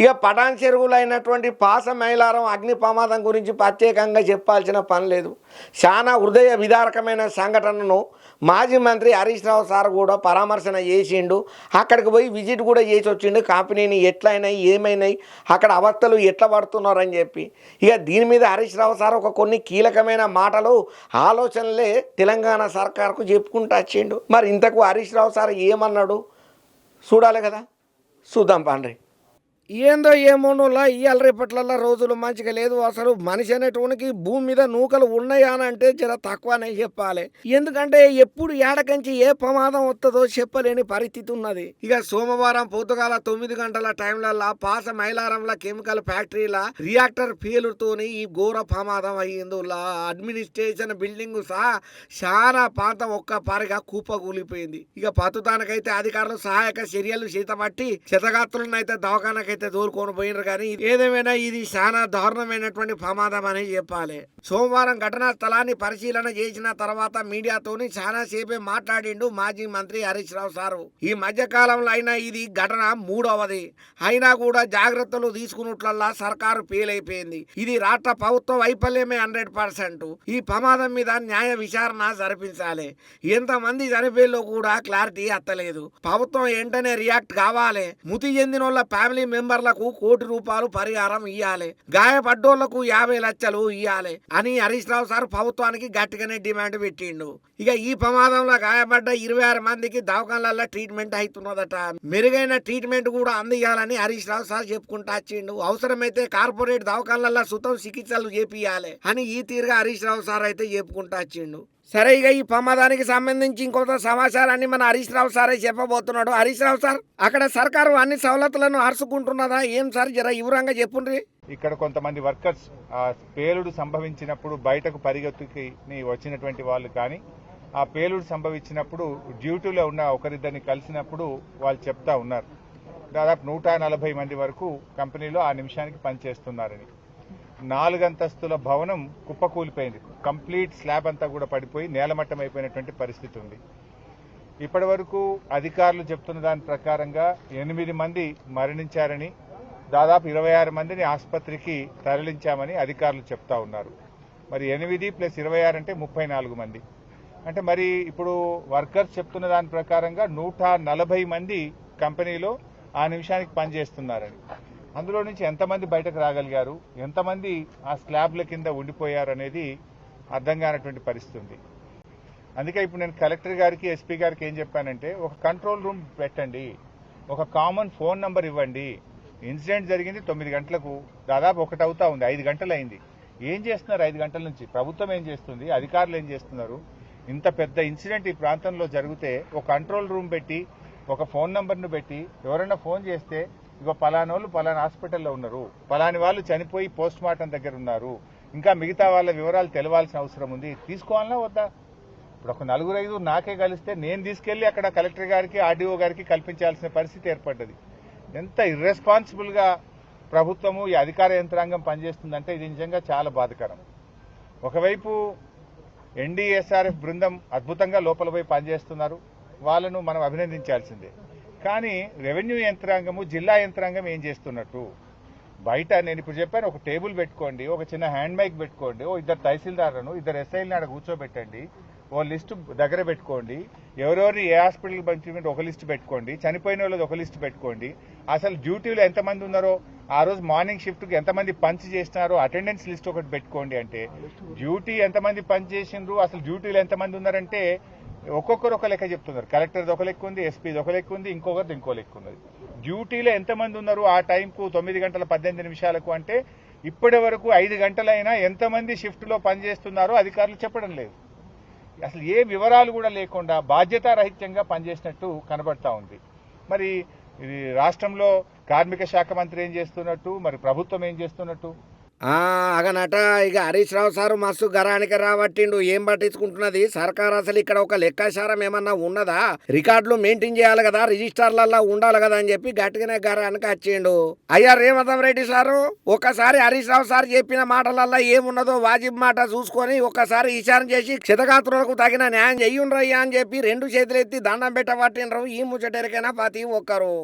ఇక పటాన్ చెరువులు అయినటువంటి పాస మైలారం అగ్ని ప్రమాదం గురించి ప్రత్యేకంగా చెప్పాల్సిన పని లేదు. చాలా హృదయ విదారకమైన సంఘటనను మాజీ మంత్రి హరీష్ రావు సార్ కూడా పరామర్శన చేసిండు. అక్కడికి పోయి విజిట్ కూడా చేసి వచ్చిండు. కంపెనీని ఎట్లయినాయి ఏమైనాయి అక్కడ అవస్థలు ఎట్లా పడుతున్నారని చెప్పి. ఇక దీని మీద హరీష్ రావు సార్ ఒక కొన్ని కీలకమైన మాటలు ఆలోచనలే తెలంగాణ సర్కార్కు చెప్పుకుంటూ వచ్చిండు. మరి ఇంతకు హరీష్ రావు సార్ ఏమన్నాడు? చూడాలి కదా. చూద్దాం పండ్రి. ఏందో ఏమోనోలా ఇవాళ రేపట్లల్లా రోజులు మంచిగా లేదు. అసలు మనిషి అనేటువంటి భూమి మీద నూకలు ఉన్నాయా అని అంటే జర తక్కువనే చెప్పాలి. ఎందుకంటే ఎప్పుడు ఏడకంచి ఏ ప్రమాదం వస్తుందో చెప్పలేని పరిస్థితి ఉన్నది. ఇక సోమవారం పొద్దుగాల తొమ్మిది గంటల టైంలల్లా పాస మైలారంల కెమికల్ ఫ్యాక్టరీల రియాక్టర్ ఫెయిల్తోని ఈ ఘోర ప్రమాదం అయ్యింది. అడ్మినిస్ట్రేషన్ బిల్డింగ్ సహా చాలా ప్రాంతం ఒక్క పారిగా కూపకూలిపోయింది. ఇక పతుతానికైతే అధికారులు సహాయక చర్యలు చేతబట్టి క్షతగాత్రులను అయితే దూరుకొని పోయినారు కానీ ఏదేమైనా ఇది చాలా దారుణమైనటువంటి ప్రమాదం అని చెప్పాలి. సోమవారం ఘటనా స్థలాన్ని పరిశీలన చేసిన తర్వాత మీడియాతోని చాలా సేపే మాట్లాడిండు మాజీ మంత్రి హరీష్ రావు సారు. ఈ మధ్య కాలంలో అయినా ఇది ఘటన మూడవది. అయినా కూడా జాగ్రత్తలు తీసుకున్నట్లల్లా సర్కారు ఫెయిల్ అయిపోయింది ఇది రాష్ట్ర ప్రభుత్వ వైఫల్యమే హండ్రెడ్ పర్సెంట్. ఈ ప్రమాదం మీద న్యాయ విచారణ జరిపించాలి. ఎంతమంది చనిపోయేలో కూడా క్లారిటీ అత్తలేదు. ప్రభుత్వం వెంటనే రియాక్ట్ కావాలి. మృతి చెందిన వాళ్ళ ఫ్యామిలీ మెంబర్లకు కోటి రూపాయలు పరిహారం ఇవ్వాలి గాయపడ్డోళ్ళకు యాభై లక్షలు ఇవ్వాలి అని హరీష్ రావు సార్ ప్రభుత్వానికి గట్టిగానే డిమాండ్ పెట్టిండు. ఇక ఈ ప్రమాదంలో గాయపడ్డ ఇరవై ఆరు మందికి దవాఖానాలలో ట్రీట్మెంట్ అవుతున్నదట మెరుగైన ట్రీట్మెంట్ కూడా అందియాలని హరీష్ రావు సార్ చెప్పుకుంటా వచ్చిండు. అవసరమైతే కార్పొరేట్ దవాఖానాలలో సుతం చికిత్సలు చేపియాలి అని ఈ తీరుగా హరీష్ రావు సార్ అయితే చెప్పుకుంటా వచ్చిండు. సరే ఇక ఈ ప్రమాదానికి సంబంధించి ఇంకొక సమాచారాన్ని మన హరీష్ రావు సారే చెప్పబోతున్నాడు. హరీష్ రావు సార్ అక్కడ సర్కారు అన్ని సవలతులను అరుచుకుంటున్నదా ఏం సార్ జర వివరంగా చెప్పుండ్రి. ఇక్కడ కొంతమంది వర్కర్స్ పేలుడు సంభవించినప్పుడు బయటకు పరిగెత్తుకి వచ్చినటువంటి వాళ్ళు కానీ ఆ పేలుడు సంభవించినప్పుడు డ్యూటీలో ఉన్న ఒకరిద్దరిని కలిసినప్పుడు వాళ్ళు చెప్తా ఉన్నారు. దాదాపు నూట నలభై మంది వరకు కంపెనీలో ఆ నిమిషానికి పనిచేస్తున్నారని. నాలుగంతస్తుల భవనం కుప్పకూలిపోయింది. కంప్లీట్ స్లాబ్ అంతా కూడా పడిపోయి నేలమట్టం అయిపోయినటువంటి పరిస్థితి ఉంది. ఇప్పటి వరకు అధికారులు చెప్తున్న దాని ప్రకారంగా ఎనిమిది మంది మరణించారని దాదాపు ఇరవై ఆరు మందిని ఆసుపత్రికి తరలించామని అధికారులు చెప్తా ఉన్నారు. మరి ఎనిమిది ప్లస్ ఇరవై ఆరు అంటే ముప్పై నాలుగు మంది. అంటే మరి ఇప్పుడు వర్కర్స్ చెప్తున్న దాని ప్రకారంగా నూట నలభై మంది కంపెనీలో ఆ నిమిషానికి పనిచేస్తున్నారని. అందులో నుంచి ఎంతమంది బయటకు రాగలిగారు? ఎంతమంది ఆ స్లాబ్ల కింద ఉండిపోయారు అనేది అర్థం కానటువంటి పరిస్థితి ఉంది. అందుకే ఇప్పుడు నేను కలెక్టర్ గారికి ఎస్పీ గారికి ఏం చెప్పానంటే ఒక కంట్రోల్ రూమ్ పెట్టండి. ఒక కామన్ ఫోన్ నంబర్ ఇవ్వండి. ఇన్సిడెంట్ జరిగింది తొమ్మిది గంటలకు. దాదాపు ఒకటి అవుతా ఉంది. ఐదు గంటలు అయింది ఏం చేస్తున్నారు ఐదు గంటల నుంచి? ప్రభుత్వం ఏం చేస్తుంది? అధికారులు ఏం చేస్తున్నారు? ఇంత పెద్ద ఇన్సిడెంట్ ఈ ప్రాంతంలో జరిగితే ఒక కంట్రోల్ రూమ్ పెట్టి ఒక ఫోన్ నంబర్ను పెట్టి ఎవరైనా ఫోన్ చేస్తే ఇగో పలానా వాళ్ళు పలానా హాస్పిటల్లో ఉన్నారు. పలాని వాళ్ళు చనిపోయి పోస్ట్ మార్టం దగ్గర ఉన్నారు. ఇంకా మిగతా వాళ్ళ వివరాలు తెలవాల్సిన అవసరం ఉంది. తీసుకోవాలన్నా వద్దా? ఇప్పుడు ఒక నలుగురు ఐదు నాకే కలిస్తే నేను తీసుకెళ్ళి అక్కడ కలెక్టర్ గారికి ఆర్డీఓ గారికి కల్పించాల్సిన పరిస్థితి ఏర్పడ్డది. ఎంత ఇర్రెస్పాన్సిబుల్గా ప్రభుత్వము ఈ అధికార యంత్రాంగం పనిచేస్తుందంటే ఇది నిజంగా చాలా బాధకరం. ఒకవైపు ఎన్డీఎస్ఆర్ఎఫ్ బృందం అద్భుతంగా లోపల పోయి పనిచేస్తున్నారు. వాళ్ళను మనం అభినందించాల్సిందే. కానీ రెవెన్యూ యంత్రాంగము జిల్లా యంత్రాంగం ఏం చేస్తున్నట్టు? బయట నేను ఇప్పుడు చెప్పాను ఒక టేబుల్ పెట్టుకోండి ఒక చిన్న హ్యాండ్ మైక్ పెట్టుకోండి ఓ ఇద్దరు తహసీల్దారులను ఇద్దరు ఎస్ఐలను ఆడ కూర్చోబెట్టండి ఓ లిస్టు దగ్గర పెట్టుకోండి ఎవరెవరిని ఏ హాస్పిటల్ పంచుకుంటే ఒక లిస్ట్ పెట్టుకోండి చనిపోయిన వాళ్ళది ఒక లిస్ట్ పెట్టుకోండి. అసలు డ్యూటీలో ఎంతమంది ఉన్నారో ఆ రోజు మార్నింగ్ షిఫ్ట్కి ఎంతమంది పంచ్ చేసినారో అటెండెన్స్ లిస్ట్ ఒకటి పెట్టుకోండి అంటే డ్యూటీ ఎంతమంది పంచ్ చేసిండ్రు అసలు డ్యూటీలో ఎంతమంది ఉన్నారంటే ఒక్కొక్కరు ఒక లెక్క చెప్తున్నారు. కలెక్టర్ది ఒక లెక్క ఉంది ఎస్పీది ఒక లెక్క ఉంది ఇంకొకరిది ఇంకో లెక్క ఉన్నది. డ్యూటీలో ఎంతమంది ఉన్నారు ఆ టైంకు తొమ్మిది గంటల పద్దెనిమిది నిమిషాలకు అంటే ఇప్పటి వరకు ఐదు గంటలైనా ఎంతమంది షిఫ్ట్లో పనిచేస్తున్నారో అధికారులు చెప్పడం లేదు. అసలు ఏ వివరాలు కూడా లేకుండా బాధ్యతారహిత్యంగా పనిచేసినట్టు కనబడతా ఉంది. మరి ఇది రాష్ట్రంలో కార్మిక శాఖ మంత్రి ఏం చేస్తున్నట్టు మరి ప్రభుత్వం ఏం చేస్తున్నట్టు? అగనట ఇక హరీష్ రావు సారు మస్తు గరానికి రాబట్టిండు ఏం పట్టించుకుంటున్నది? సర్కార్ అసలు ఇక్కడ ఒక లెక్కాచారం ఏమన్నా ఉన్నదా? రికార్డులు మెయింటైన్ చేయాలి కదా రిజిస్టర్లలో ఉండాలి కదా అని చెప్పి గట్టిగానే గరానికి వచ్చిండు అయ్యా రేమతం రెడ్డి సారు ఒకసారి హరీష్ రావు సార్ చెప్పిన మాటలల్లో ఏమున్నదో వాజిబ్ మాట చూసుకొని ఒకసారి విచారం చేసి క్షతగాత్రులకు తగిన న్యాయం చెయ్యుండ్రయ్యా అని చెప్పి రెండు చేతులెత్తి దండం పెట్టబట్టిండ్రు. ఈ ముచ్చటెరికైనా ప్రతి ఒక్కరు.